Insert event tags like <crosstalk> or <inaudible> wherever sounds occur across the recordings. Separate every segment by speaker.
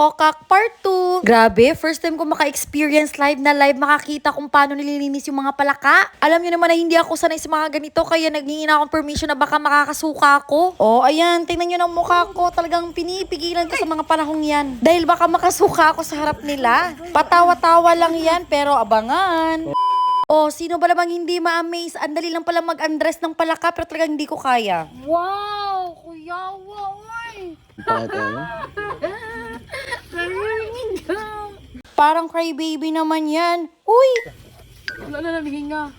Speaker 1: Kokak Part 2. Grabe, first time ko maka-experience live na live makakita kung paano nililinis yung mga palaka. Alam nyo naman na hindi ako sanay sa mga ganito kaya nagingin akong permission na baka makakasuka ako. Oh, ayan, tingnan nyo ng mukha ko. Talagang pinipigilan ko sa mga panahong yan. Dahil baka makasuka ako sa harap nila. Patawa-tawa lang yan pero abangan. Oh, sino ba namang hindi ma-amaze? Ang dali lang pala mag-undress ng palaka pero talagang hindi ko kaya.
Speaker 2: Wow! Kuya, wow! Ay!
Speaker 3: Bakit ano? <laughs>
Speaker 2: Narinig ka!
Speaker 1: Parang crybaby naman yan. Uy!
Speaker 2: Wala na naghinga.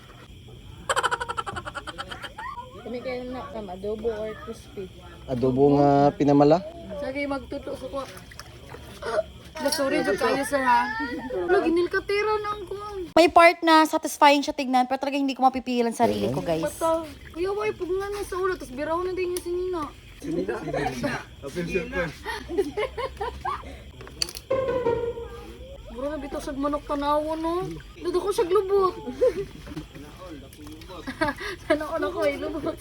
Speaker 2: Kami kayo na kam adobo or crispy.
Speaker 3: Adobo nga pinamala?
Speaker 2: Sige, magtuto sa ko. Sorry, jud kayo sa ha. Lagi nilkatira na ang kuwan.
Speaker 1: May part na satisfying siya tignan pero talagang hindi ko mapipigilan sarili ko, guys.
Speaker 2: Mata. Kuya, why pag nga na sa ulo, tapos biraw na din niya si Nina. Bro, nabitaw sa manok tanawa no. Dado ko siya glubot. <laughs> Tanaw ko eh, lubot.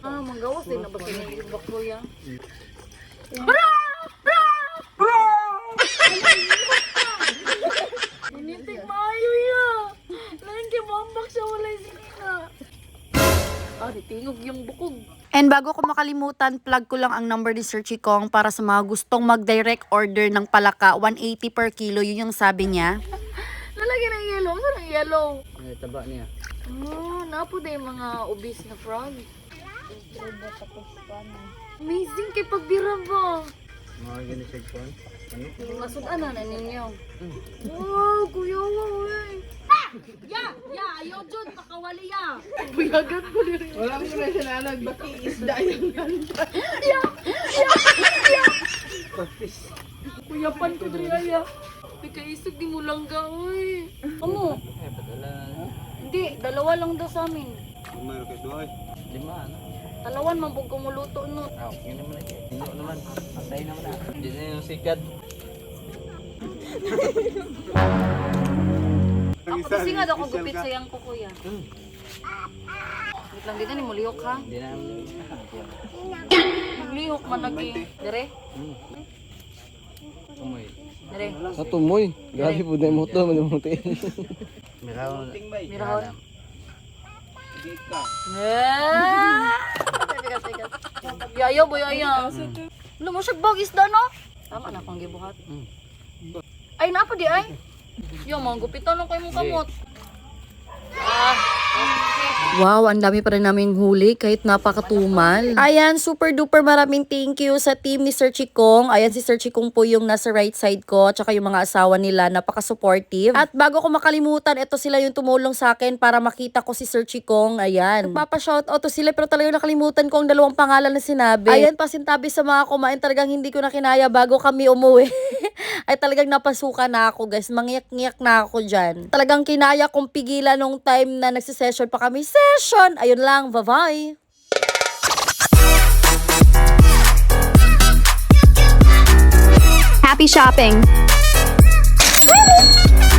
Speaker 2: Ah, manggawas din na ba sa yung bakloya? <laughs> Initig maayo ya. Lain kay mambak siya walay sinina. Ah, di tingog yung bukog.
Speaker 1: And bago ko makalimutan, plug ko lang ang number ni Sir Chikong para sa mga gustong mag-direct order ng palaka. 180 per kilo, yun yung sabi niya.
Speaker 2: Lalagyan ng yellow. Saan ang yellow?
Speaker 3: Ay, taba niya.
Speaker 2: Ah, napo din mga obese na frog. Amazing kay pagbira ba?
Speaker 3: Mga ganit siya kwan. Ano?
Speaker 2: Masudan na na ninyo. Wow, kuya, wow, eh. Ya, ya, ayaw dyan, pakawali ya. Buyagan ko rin.
Speaker 4: Wala mo na siya nalag, baki isda yung ganda.
Speaker 2: Ya, ya, ya. Kuya pan ko diri aya. Pikaisog di mo lang ga, oy. Amo? Hindi, dalawa lang daw sa amin.
Speaker 3: Umayro kay Doy. Lima, ano?
Speaker 2: Dalawan man pag kumuluto no.
Speaker 3: Ah, yun naman eh. Hindi naman. Patay naman na. Hindi na yung sikad.
Speaker 2: Ako kasi nga daw ako gupit sa yang ko kuya. Wait lang dito ni mulihok ha.
Speaker 3: Hindi na
Speaker 2: man lagi. Dire?
Speaker 3: Umoy.
Speaker 2: Dire.
Speaker 3: Sa tumoy. Grabe po na yung moto. Manimuti. Miraw.
Speaker 2: Mirahon. Ah! Yayo boy aya. Ano mo siya bag isda no? Tama na pang gibuhat. Ay napa di ay. Yo mga gupitan lang kayo mong kamot. Ah.
Speaker 1: Wow, ang dami pa rin naming huli kahit napakatumal. Ayan, super duper maraming thank you sa team ni Sir Chikong. Ayan, si Sir Chikong po yung nasa right side ko, tsaka yung mga asawa nila, napaka-supportive. At bago ko makalimutan, ito sila yung tumulong sa akin para makita ko si Sir Chikong. Ayan. Nagpapa-shoutout to sila pero talagang nakalimutan ko ang dalawang pangalan na sinabi. Ayan, pasintabi sa mga kumain, talagang hindi ko na kinaya bago kami umuwi. <laughs> ay talagang napasukan na ako guys. Mangyak-ngyak na ako dyan. Talagang kinaya kong pigilan nung time na nagsisession pa kami. Session! Ayun lang, bye-bye!
Speaker 5: Happy shopping!